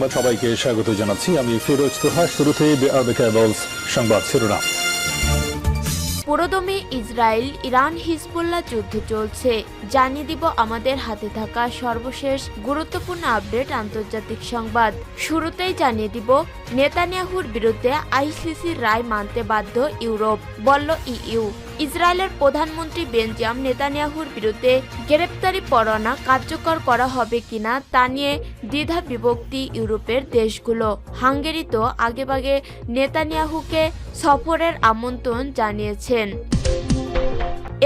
সংবাদ সবাইকে স্বাগত জানাচ্ছি। আমি ফিরোজ তোহা কেবলস সংবাদ শিরোনাম। পুরোদমে ইসরায়েল, ইরান, হিজবুল্লাহ যুদ্ধ চলছে। জানিয়ে দিব আমাদের হাতে থাকা সর্বশেষ গুরুত্বপূর্ণ আপডেট আন্তর্জাতিক সংবাদ। শুরুতেই জানিয়ে দিব, নেতানিয়াহুর বিরুদ্ধে আইসিসির রায় মানতে বাধ্য ইউরোপ, বলল ইইউ। ইসরায়েলের প্রধানমন্ত্রী বেঞ্জাম নেতানিয়াহুর বিরুদ্ধে গ্রেপ্তারি পরোয়ানা কার্যকর করা হবে কিনা তা নিয়ে দ্বিধা বিভক্তি ইউরোপের দেশগুলো। হাঙ্গেরি তো আগেভাগে নেতানিয়াহুকে সফরের আমন্ত্রণ জানিয়েছেন।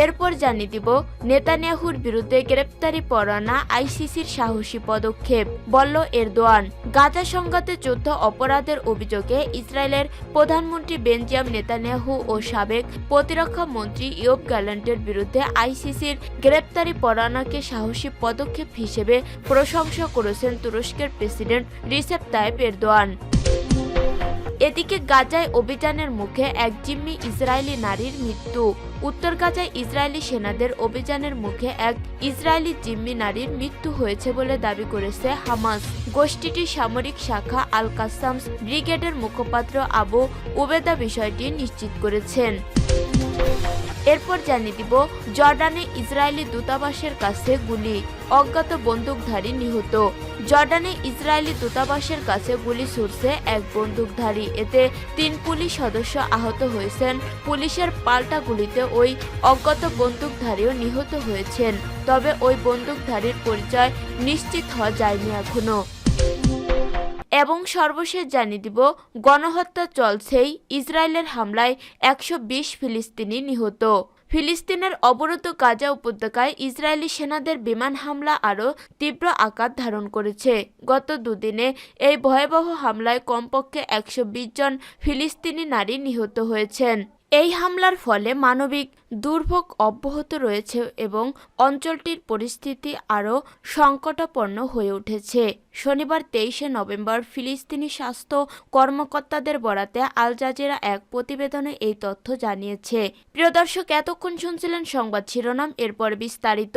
এরপর জানিয়ে দিব, নেতানিয়াহুর বিরুদ্ধে গ্রেপ্তারি পরোয়ানা আইসিসির সাহসী পদক্ষেপ, বলল এরদোয়ান। গাজা সংঘাতে যুদ্ধ অপরাধের অভিযোগে ইসরায়েলের প্রধানমন্ত্রী বেনজিয়াম নেতানিয়াহু ও সাবেক প্রতিরক্ষা মন্ত্রী ইয়োব গ্যালান্টের বিরুদ্ধে আইসিসির গ্রেপ্তারি পরোয়ানাকে সাহসী পদক্ষেপ হিসেবে প্রশংসা করেছেন তুরস্কের প্রেসিডেন্ট রিসেপ তাইপ এরদোয়ান। এদিকে গাজায় অভিযানের মুখে এক জিম্মি ইসরায়েলি নারীর মৃত্যু। উত্তর গাজায় ইসরায়েলি সেনাদের অভিযানের মুখে এক ইসরায়েলি জিম্মি নারীর মৃত্যু হয়েছে বলে দাবি করেছে হামাস। গোষ্ঠীটির সামরিক শাখা আল কাসামস ব্রিগেডের মুখপাত্র আবু উবেদা বিষয়টি নিশ্চিত করেছেন। এরপর জানিয়ে দিব, জর্ডানে ইসরায়েলি দূতাবাসের কাছে গুলি। অজ্ঞাত বন্দুকধারী নিহত। জর্ডানে ইসরায়েলি দূতাবাসের কাছে গুলি ছুড়ছে এক বন্দুকধারী। এতে তিন পুলিশ সদস্য আহত হয়েছেন। পুলিশের পাল্টা গুলিতে ওই অজ্ঞাত বন্দুকধারীও নিহত হয়েছেন। তবে ওই বন্দুকধারীর পরিচয় নিশ্চিত হওয়া যায়নি এখনও। এবং সর্বশেষ জানিয়ে দিব, গণহত্যা চলছেই। ইসরায়েলের হামলায় একশো বিশ ফিলিস্তিনি নিহত। ফিলিস্তিনের অবরুদ্ধ গাজা উপত্যকায় ইসরায়েলি সেনাদের বিমান হামলা আরও তীব্র আকার ধারণ করেছে। গত দুদিনে এই ভয়াবহ হামলায় কমপক্ষে একশো বিশ জন ফিলিস্তিনি নারী নিহত হয়েছেন। এই হামলার ফলে মানবিক দুর্ভোগ অব্যাহত রয়েছে এবং অঞ্চলটির পরিস্থিতি আরও সংকটাপন্ন হয়ে উঠেছে। শনিবার তেইশে নভেম্বর ফিলিস্তিনি স্বাস্থ্য কর্মকর্তাদের বরাতে আল জাজিরা এক প্রতিবেদনে এই তথ্য জানিয়েছে। প্রিয় দর্শক, এতক্ষণ শুনছিলেন সংবাদ শিরোনাম, এরপর বিস্তারিত।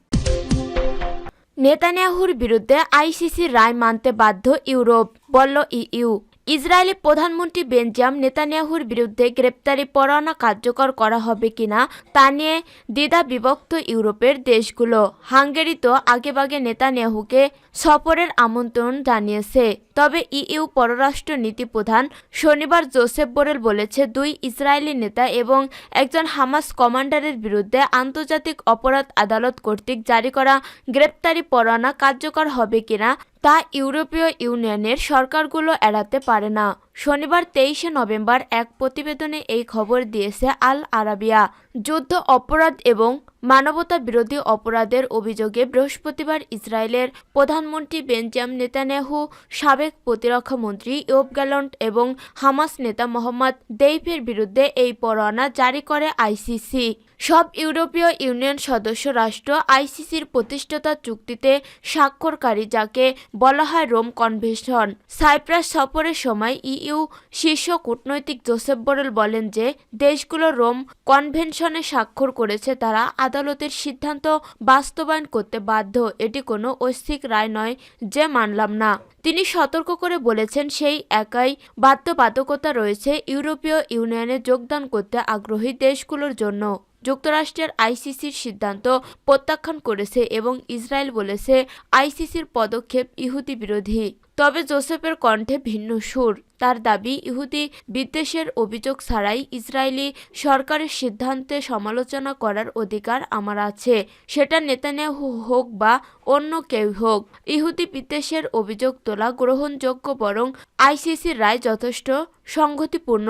নেতানিয়াহুর বিরুদ্ধে আইসিসির রায় মানতে বাধ্য ইউরোপ বলল ইইউ। ইসরায়েলি প্রধানমন্ত্রী বেঞ্জাম নেতানিয়াহুর বিরুদ্ধে গ্রেপ্তারি পরোয়ানা কার্যকর করা হবে কিনা তা নিয়ে দ্বিধা বিভক্ত ইউরোপের দেশগুলো। হাঙ্গেরি তো আগেভাগে নেতানিয়াহুকে সফরের আমন্ত্রণ জানিয়েছে। তবে ইইউ পররাষ্ট্র নীতি প্রধান শনিবার জোসেফ বোরেল বলেছে, দুই ইসরায়েলি নেতা এবং একজন হামাস কমান্ডারের বিরুদ্ধে আন্তর্জাতিক অপরাধ আদালত কর্তৃক জারি করা গ্রেপ্তারি পরোয়ানা কার্যকর হবে কিনা তা ইউরোপীয় ইউনিয়নের সরকারগুলো এড়াতে পারে না। শনিবার তেইশে নভেম্বর এক প্রতিবেদনে এই খবর দিয়েছে আল আরাবিয়া। যুদ্ধ অপরাধ এবং মানবতা বিরোধী অপরাধের অভিযোগে বৃহস্পতিবার ইসরায়েলের প্রধানমন্ত্রী বেঞ্জাম নেতানেহু সাবেক প্রতিরক্ষা মন্ত্রী ইয়োব গ্যালন্ট এবং হামাস নেতা মোহাম্মদ দেইফের বিরুদ্ধে এই পরোয়ানা জারি করে আইসিসি। সব ইউরোপীয় ইউনিয়ন সদস্য রাষ্ট্র আইসিসির প্রতিষ্ঠাতা চুক্তিতে স্বাক্ষরকারী যাকে বলা হয় রোম কনভেনশন। সাইপ্রাস সফরের সময় ইইউ শীর্ষ কূটনৈতিক জোসেফ বোরেল বলেন যে, দেশগুলো রোম কনভেনশনে স্বাক্ষর করেছে তারা আদালতের সিদ্ধান্ত বাস্তবায়ন করতে বাধ্য। এটি কোনো ঐচ্ছিক রায় নয় যে মানলাম না। তিনি সতর্ক করে বলেছেন, সেই একাই বাধ্যবাধকতা রয়েছে ইউরোপীয় ইউনিয়নে যোগদান করতে আগ্রহী দেশগুলোর জন্য। যুক্তরাষ্ট্রের আইসিসির সিদ্ধান্ত প্রত্যাখ্যান করেছে এবং ইসরায়েল বলেছে আইসিসির পদক্ষেপ ইহুদি বিরোধী। তবে জোসেফের কণ্ঠে ভিন্ন সুর। তার দাবি, ইহুদি বিদ্বেষের অভিযোগ ছাড়াই ইসরায়েলি সরকারের সিদ্ধান্তে সমালোচনা করার অধিকার আমার আছে। সেটা নেতানিয়াহু হোক বা অন্য কেউ হোক, ইহুদি বিদ্বেষের অভিযোগ তোলা গ্রহণযোগ্য বরং আইসিসির রায় যথেষ্ট সংগতিপূর্ণ।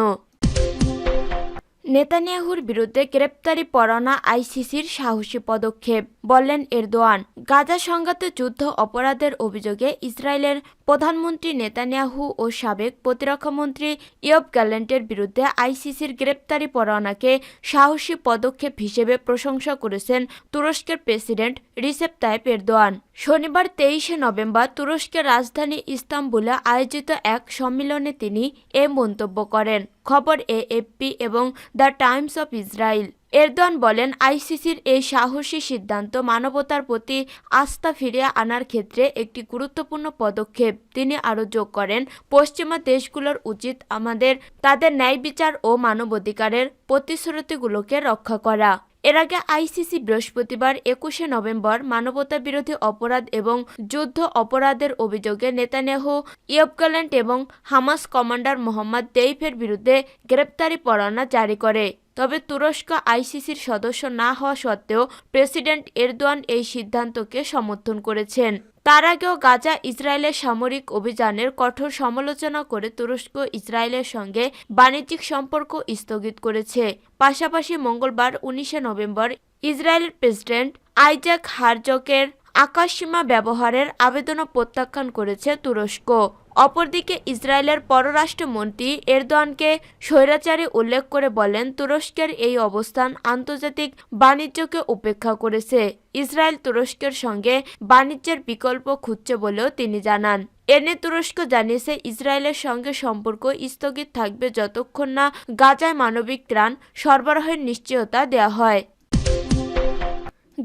নেতানিয়াহুর বিরুদ্ধে গ্রেপ্তারি পরোয়ানা আইসিসির সাহসী পদক্ষেপ, বললেন এরদোয়ান। গাজা সংঘাতে যুদ্ধ অপরাধের অভিযোগে ইসরায়েলের প্রধানমন্ত্রী নেতানিয়াহু ও সাবেক প্রতিরক্ষামন্ত্রী ইয়ব গ্যালেন্টের বিরুদ্ধে আইসিসির গ্রেপ্তারি পরোয়ানাকে সাহসী পদক্ষেপ হিসেবে প্রশংসা করেছেন তুরস্কের প্রেসিডেন্ট রিসেপ তাইপ এরদোয়ান। শনিবার তেইশে নভেম্বর তুরস্কের রাজধানী ইস্তাম্বুলে আয়োজিত এক সম্মেলনে তিনি এ মন্তব্য করেন। খবর এএফপি এবং দ্য টাইমস অফ ইসরায়েল। এরদন বলেন, আইসিসির এই সাহসী সিদ্ধান্ত মানবতার প্রতি আস্থা ফিরিয়ে আনার ক্ষেত্রে একটি গুরুত্বপূর্ণ পদক্ষেপ। তিনি আরও যোগ করেন, পশ্চিমা দেশগুলোর উচিত আমাদের তাদের ন্যায় বিচার ও মানবাধিকারের প্রতিশ্রুতিগুলোকে রক্ষা করা। এর আগে আইসিসি বৃহস্পতিবার একুশে নভেম্বর মানবতা বিরোধী অপরাধ এবং যুদ্ধ অপরাধের অভিযোগে নেতানেহু ইয়বগাল্যান্ড এবং হামাস কমান্ডার মোহাম্মদ দেইফের বিরুদ্ধে গ্রেপ্তারি পরোয়ানা জারি করে। তবে তুরস্ক আইসিসির সদস্য না হওয়া সত্ত্বেও প্রেসিডেন্ট এরদোয়ান এই সিদ্ধান্তকে সমর্থন করেছেন। তার আগেও গাজা ইসরায়েলের সামরিক অভিযানের কঠোর সমালোচনা করে তুরস্ক ইসরায়েলের সঙ্গে বাণিজ্যিক সম্পর্ক স্থগিত করেছে। পাশাপাশি মঙ্গলবার উনিশে নভেম্বর ইসরায়েলের প্রেসিডেন্ট আইজাক হারজকের আকাশসীমা ব্যবহারের আবেদনও প্রত্যাখ্যান করেছে তুরস্ক। অপরদিকে ইসরায়েলের পররাষ্ট্রমন্ত্রী এরদোয়ানকে স্বৈরাচারী উল্লেখ করে বলেন, তুরস্কের এই অবস্থান আন্তর্জাতিক বাণিজ্যকে উপেক্ষা করেছে। ইসরায়েল তুরস্কের সঙ্গে বাণিজ্যের বিকল্প খুঁজছে বলেও তিনি জানান। এনে তুরস্ক জানিয়েছে, ইসরায়েলের সঙ্গে সম্পর্ক স্থগিত থাকবে যতক্ষণ না গাজায় মানবিক ত্রাণ সরবরাহের নিশ্চয়তা দেওয়া হয়।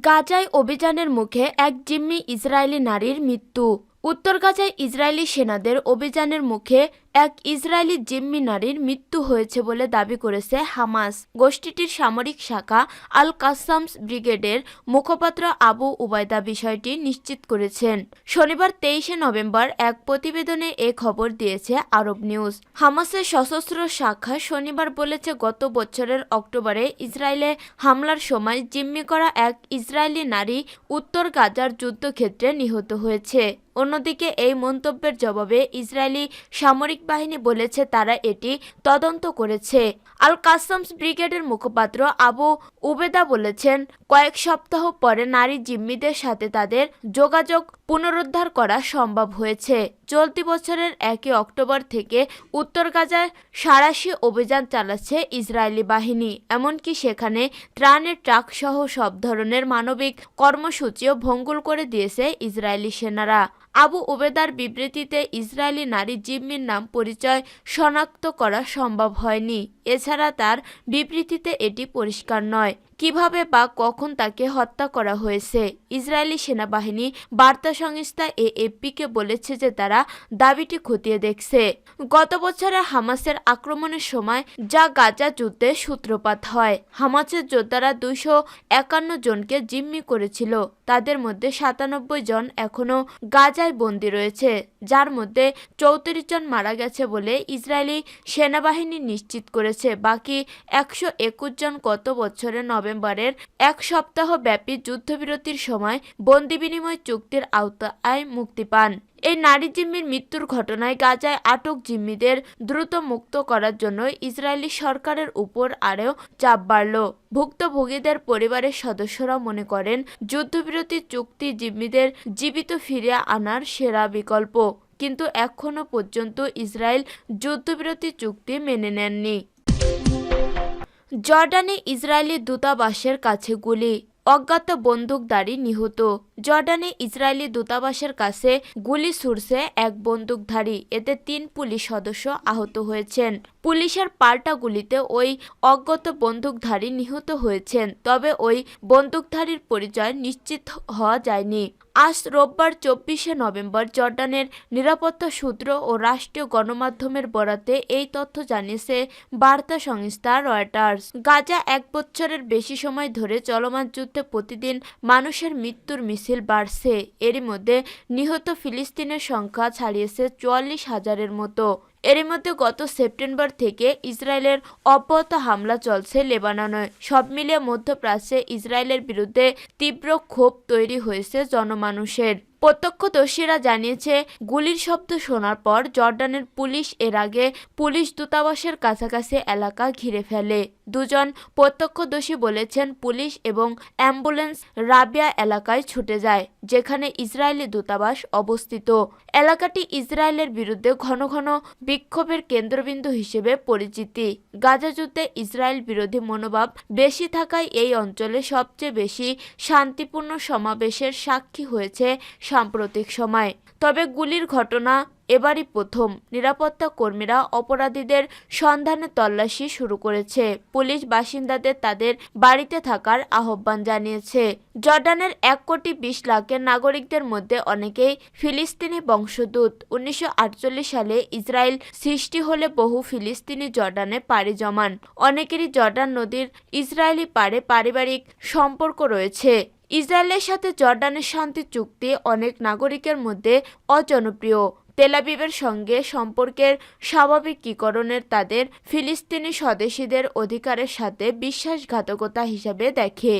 গাজায় অভিযানের মুখে এক জিম্মি ইসরায়েলি নারীর মৃত্যু। উত্তর গাজায় ইসরায়েলি সেনাদের অভিযানের মুখে এক ইসরায়েলি জিম্মি নারীর মৃত্যু হয়েছে বলে দাবি করেছে হামাস। গোষ্ঠীটির সামরিক শাখা আল কাসামস ব্রিগেডের মুখপাত্র আবু উবায়দা বিষয়টি নিশ্চিত করেছেন। শনিবার তেইশে নভেম্বর এক প্রতিবেদনে এ খবর দিয়েছে আরব নিউজ। হামাসের সশস্ত্র শাখা শনিবার বলেছে, গত বছরের অক্টোবরে ইসরায়েলে হামলার সময় জিম্মি করা এক ইসরায়েলি নারী উত্তর গাজার যুদ্ধক্ষেত্রে নিহত হয়েছে। অন্যদিকে এই মন্তব্যের জবাবে ইসরায়েলি সামরিক বাহিনী বলেছে তারা এটি তদন্ত করেছে। আল কাসামস ব্রিগেডের মুখপাত্র আবু উবেদা বলেছেন, কয়েক সপ্তাহ পরে নারী জিম্মিদের সাথে তাদের যোগাযোগ পুনরুদ্ধার করা সম্ভব হয়েছে। চলতি বছরের একই অক্টোবর থেকে উত্তর গাজায় সারাশি অভিযান চালাচ্ছে ইসরায়েলি বাহিনী। এমনকি সেখানে ত্রাণের ট্রাক সহ সব ধরনের মানবিক কর্মসূচিও ভঙ্গুর করে দিয়েছে ইসরায়েলি সেনারা। আবু ওবেদার বিবৃতিতে ইসরায়েলি নারী জিম্মির নাম পরিচয় শনাক্ত করা সম্ভব হয়নি। এছাড়া তার বিবৃতিতে এটি পরিষ্কার নয়। কীভাবে বা কখন তাকে হত্যা করা হয়েছে? ইসরায়েলি সেনাবাহিনী বার্তা সংস্থা এএফপিকে বলেছে যে তারা দাবিটি খতিয়ে দেখছে। গত বছরে হামাসের আক্রমণের সময় যা গাজা যুদ্ধে সূত্রপাত হয়, হামাসের যোদ্ধারা দুইশো একান্ন জনকে জিম্মি করেছিল। তাদের মধ্যে সাতানব্বই জন এখনও গাজায় বন্দী রয়েছে, যার মধ্যে চৌত্রিশ জন মারা গেছে বলে ইসরায়েলি সেনাবাহিনী নিশ্চিত করেছে। বাকি একশো একুশ জন গত বছরের নভেম্বরের এক সপ্তাহ ব্যাপী যুদ্ধবিরতির সময় বন্দি বিনিময় চুক্তির আওতায় মুক্তি পান। এই নারী জিম্মির মৃত্যুর ঘটনায় গাজায় আটক জিম্মিদের দ্রুত মুক্ত করার জন্য ইসরায়েলি সরকারের উপর আরও চাপ বাড়ল। ভুক্তভোগীদের পরিবারের সদস্যরা মনে করেন, যুদ্ধবিরতি চুক্তি জিম্মিদের জীবিত ফিরিয়ে আনার সেরা বিকল্প। কিন্তু এখনও পর্যন্ত ইসরায়েল যুদ্ধবিরতি চুক্তি মেনে নেননি। জর্ডানে ইসরায়েলি দূতাবাসের কাছে গুলি। অজ্ঞাত বন্দুকধারী নিহত। জর্ডানে ইসরায়েলি দূতাবাসের কাছে গুলি ছুড়ছে এক বন্দুকধারী। এতে তিন পুলিশ সদস্য আহত হয়েছেন। পুলিশের পাল্টা গুলিতে ওই অজ্ঞাত বন্দুকধারী নিহত হয়েছেন। তবে ওই বন্দুকধারীর পরিচয় নিশ্চিত হওয়া যায়নি। আজ রোববার চব্বিশে নভেম্বর জর্ডানের নিরাপত্তা সূত্র ও রাষ্ট্রীয় গণমাধ্যমের বরাতে এই তথ্য জানিয়েছে বার্তা সংস্থা রয়টার্স। গাজা এক বছরের বেশি সময় ধরে চলমান যুদ্ধে প্রতিদিন মানুষের মৃত্যুর মিছিল বাড়ছে। এরই মধ্যে নিহত ফিলিস্তিনের সংখ্যা ছাড়িয়েছে চুয়াল্লিশ হাজারের মতো। এরই মধ্যে গত সেপ্টেম্বর থেকে ইসরায়েলের অব্যাহত হামলা চলছে লেবাননে। সব মিলিয়ে মধ্যপ্রাচ্যে ইসরায়েলের বিরুদ্ধে তীব্র ক্ষোভ তৈরি হয়েছে জনমানুষের। প্রত্যক্ষদর্শীরা জানিয়েছে, গুলির শব্দ শোনার পর জর্ডানের পুলিশ এর আগে পুলিশ দূতাবাসের কাছাকাছি এলাকা ঘিরে ফেলে। দুজন প্রত্যক্ষদর্শী বলেছেন, পুলিশ এবং অ্যাম্বুলেন্স রাবিয়া এলাকায় ছুটে যায়, যেখানে ইসরায়েলি দূতাবাস অবস্থিত। এলাকাটি ইসরায়েলের বিরুদ্ধে ঘন ঘন বিক্ষোভের কেন্দ্রবিন্দু হিসেবে পরিচিতি। গাজা যুদ্ধে ইসরায়েল বিরোধী মনোভাব বেশি থাকায় এই অঞ্চলে সবচেয়ে বেশি শান্তিপূর্ণ সমাবেশের সাক্ষী হয়েছে সাম্প্রতিক সময়। তবে গুলির ঘটনা এবারই প্রথম। নিরাপত্তা কর্মীরা অপরাধীদের সন্ধানে তল্লাশি শুরু করেছে। পুলিশ বাসিন্দাদের তাদের বাড়িতে থাকার আহ্বান জানিয়েছে। জর্ডানের এক কোটি বিশ লাখের নাগরিকদের মধ্যে অনেকেই ফিলিস্তিনি বংশদূত উনিশশো আটচল্লিশ সালে ইসরায়েল সৃষ্টি হলে বহু ফিলিস্তিনি জর্ডানে পাড়ি জমান। অনেকেরই জর্ডান নদীর ইসরায়েলি পাড়ে পারিবারিক সম্পর্ক রয়েছে। ইসরায়েলের সাথে জর্ডানের শান্তি চুক্তি অনেক নাগরিকের মধ্যে অজনপ্রিয়। তেলাবিবের সঙ্গে সম্পর্কের স্বাভাবিকীকরণের তাদের ফিলিস্তিনি স্বদেশীদের অধিকারের সাথে বিশ্বাসঘাতকতা হিসাবে দেখে।